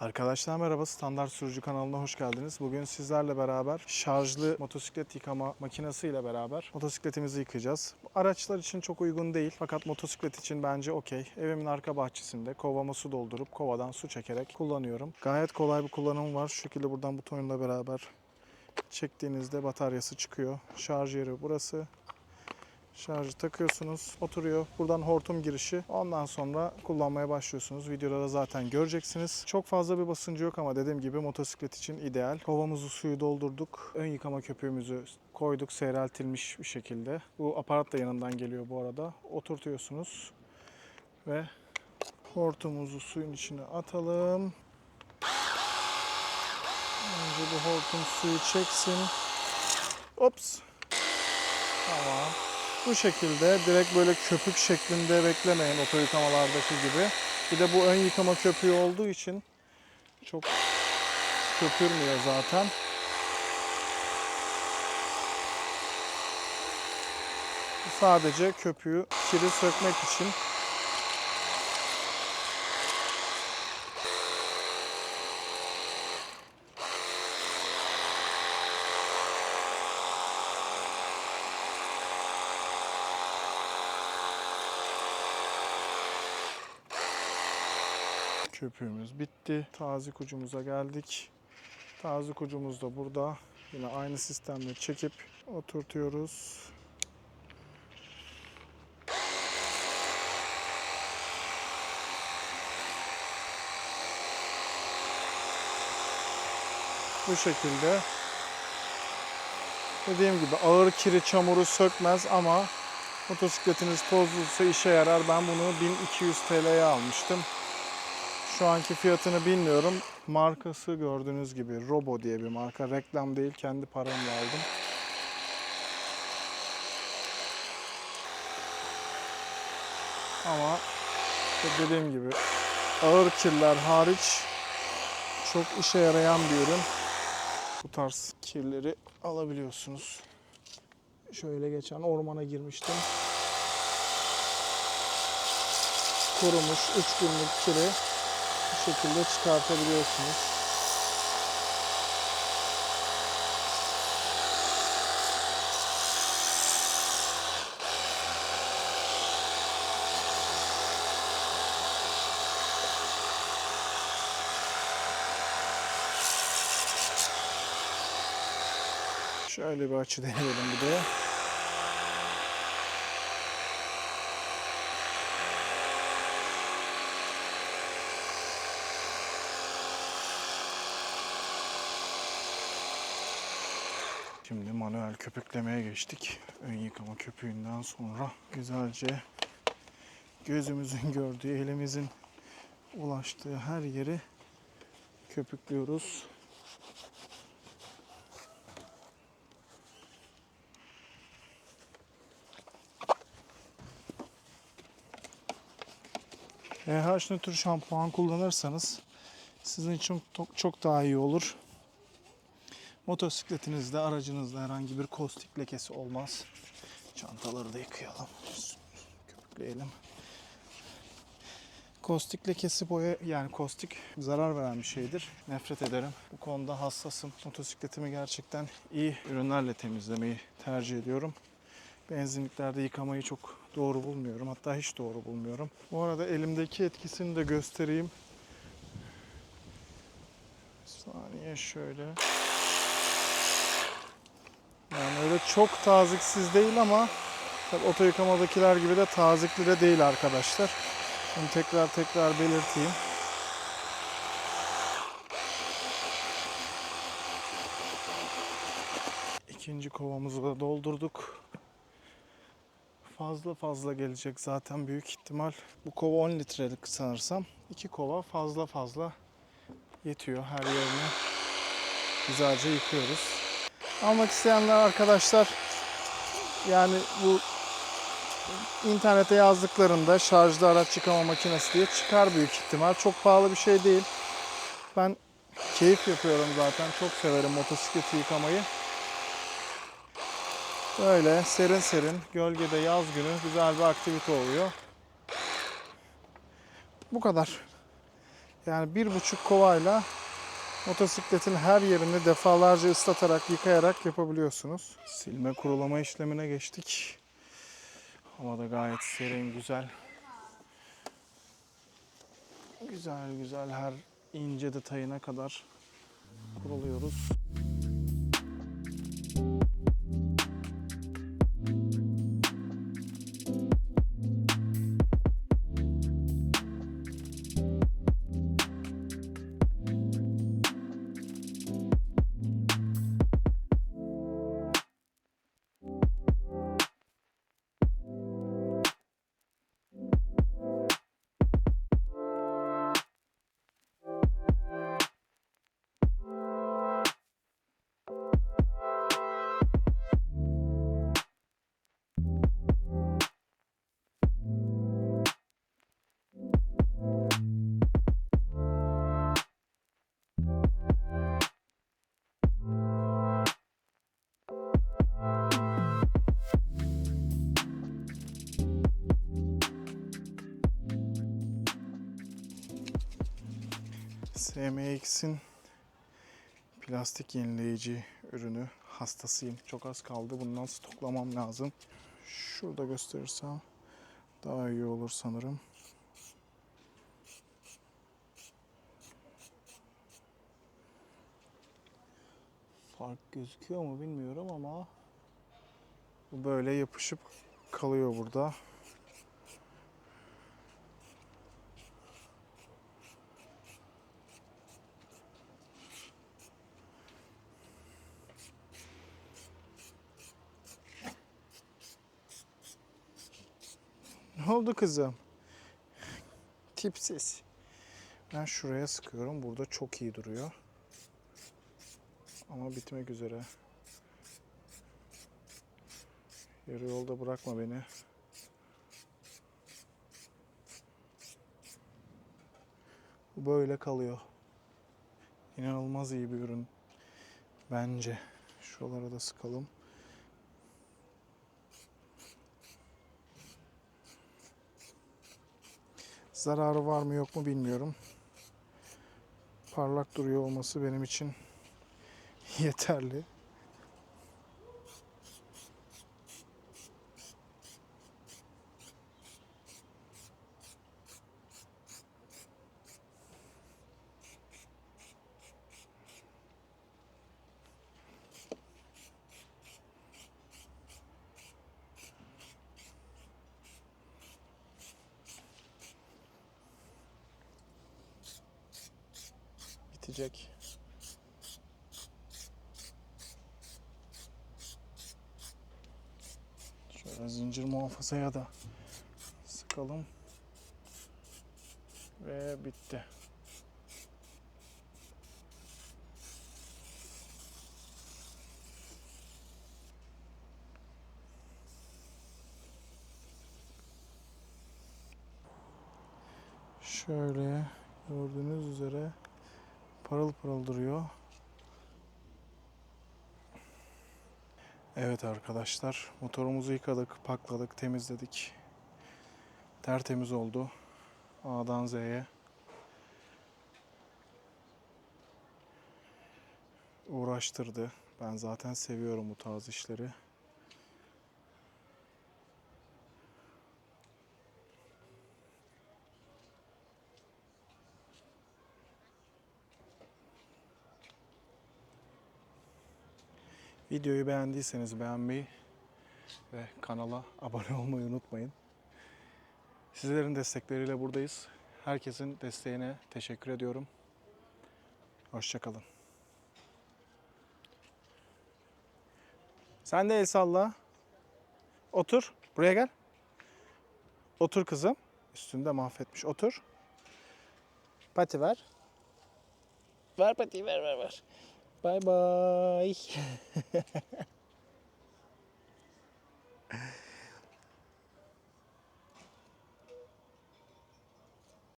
Arkadaşlar merhaba, Standart Sürücü kanalına hoş geldiniz. Bugün sizlerle beraber şarjlı motosiklet yıkama makinesi ile beraber motosikletimizi yıkayacağız. Araçlar için çok uygun değil fakat motosiklet için bence okey. Evimin arka bahçesinde kovama su doldurup kovadan su çekerek kullanıyorum. Gayet kolay bir kullanımı var. Şu şekilde buradan butonla beraber çektiğinizde bataryası çıkıyor. Şarj yeri burası. Şarjı takıyorsunuz, oturuyor. Buradan hortum girişi. Ondan sonra kullanmaya başlıyorsunuz. Videoda da zaten göreceksiniz. Çok fazla bir basıncı yok ama dediğim gibi motosiklet için ideal. Kovamızı suyu doldurduk. Ön yıkama köpüğümüzü koyduk seyreltilmiş bir şekilde. Bu aparat da yanından geliyor bu arada. Oturtuyorsunuz ve hortumumuzu suyun içine atalım. Önce bu hortum suyu çeksin. Ops. Tamam. Bu şekilde direkt böyle köpük şeklinde beklemeyin oto yıkamalardaki gibi. Bir de bu ön yıkama köpüğü olduğu için çok köpürmüyor zaten. Sadece köpüğü kiri sökmek için. Köpüğümüz bitti. Tazik ucumuza geldik. Tazik ucumuz da burada. Yine aynı sistemle çekip oturtuyoruz. Bu şekilde. Dediğim gibi ağır kiri çamuru sökmez ama motosikletiniz tozluysa işe yarar. Ben bunu 1200 TL'ye almıştım. Şu anki fiyatını bilmiyorum. Markası gördüğünüz gibi Robo diye bir marka. Reklam değil, kendi paramla aldım. Ama dediğim gibi ağır kirler hariç çok işe yarayan bir ürün. Bu tarz kirleri alabiliyorsunuz. Şöyle geçen ormana girmiştim. Kurumuş 3 günlük kiri bu şekilde çıkartabiliyorsunuz. Şöyle bir açı deneyelim bir de. Şimdi manuel köpüklemeye geçtik. Ön yıkama köpüğünden sonra güzelce gözümüzün gördüğü, elimizin ulaştığı her yeri köpüklüyoruz. EH nötr şampuan kullanırsanız sizin için çok, daha iyi olur. Motosikletinizde, aracınızda herhangi bir kostik lekesi olmaz. Çantaları da yıkayalım. Köpükleyelim. Kostik lekesi boya yani kostik zarar veren bir şeydir. Nefret ederim. Bu konuda hassasım. Motosikletimi gerçekten iyi ürünlerle temizlemeyi tercih ediyorum. Benzinliklerde yıkamayı çok doğru bulmuyorum. Hatta hiç doğru bulmuyorum. Bu arada elimdeki etkisini de göstereyim. Bir saniye şöyle. Yani öyle çok taziksiz değil ama tabii oto yıkamadakiler gibi de tazikli de değil arkadaşlar. Bunu tekrar tekrar belirteyim. İkinci kovamızı da doldurduk. Fazla fazla gelecek zaten büyük ihtimal. Bu kova 10 litrelik sanırsam. İki kova fazla fazla yetiyor her yerini. Güzelce yıkıyoruz. Almak isteyenler arkadaşlar yani bu internete yazdıklarında şarjlı araç yıkama makinesi diye çıkar büyük ihtimal. Çok pahalı bir şey değil. Ben keyif yapıyorum zaten. Çok severim motosikleti yıkamayı. Böyle serin serin gölgede yaz günü güzel bir aktivite oluyor. Bu kadar. Yani bir buçuk kovayla motosikletin her yerini defalarca ıslatarak, yıkayarak yapabiliyorsunuz. Silme kurulama işlemine geçtik. Hava da gayet serin, güzel. Güzel güzel her ince detayına kadar kuruluyoruz. SMX'in plastik yenileyici ürünü hastasıyım. Çok az kaldı. Bundan stoklamam lazım. Şurada gösterirsem daha iyi olur sanırım. Fark gözüküyor mu bilmiyorum ama bu böyle yapışıp kalıyor burada. Oldu kızım? Tipsiz. Ben şuraya sıkıyorum. Burada çok iyi duruyor. Ama bitmek üzere. Yarı yolda bırakma beni. Bu böyle kalıyor. İnanılmaz iyi bir ürün. Bence. Şuralara da sıkalım. Zararı var mı yok mu bilmiyorum. Parlak duruyor olması benim için yeterli. Bitecek. Şöyle zincir muhafazaya da sıkalım. Ve bitti. Şöyle gördüğünüz üzere parıl parıl duruyor. Evet arkadaşlar motorumuzu yıkadık, pakladık, temizledik. Tertemiz oldu. A'dan Z'ye. Uğraştırdı. Ben zaten seviyorum bu tarz işleri. Videoyu beğendiyseniz beğenmeyi ve kanala abone olmayı unutmayın. Sizlerin destekleriyle buradayız. Herkesin desteğine teşekkür ediyorum. Hoşçakalın. Sen de el salla. Otur. Buraya gel. Otur kızım. Üstünde mahvetmiş. Otur. Pati ver. Ver patiyi ver ver ver. Bye bye.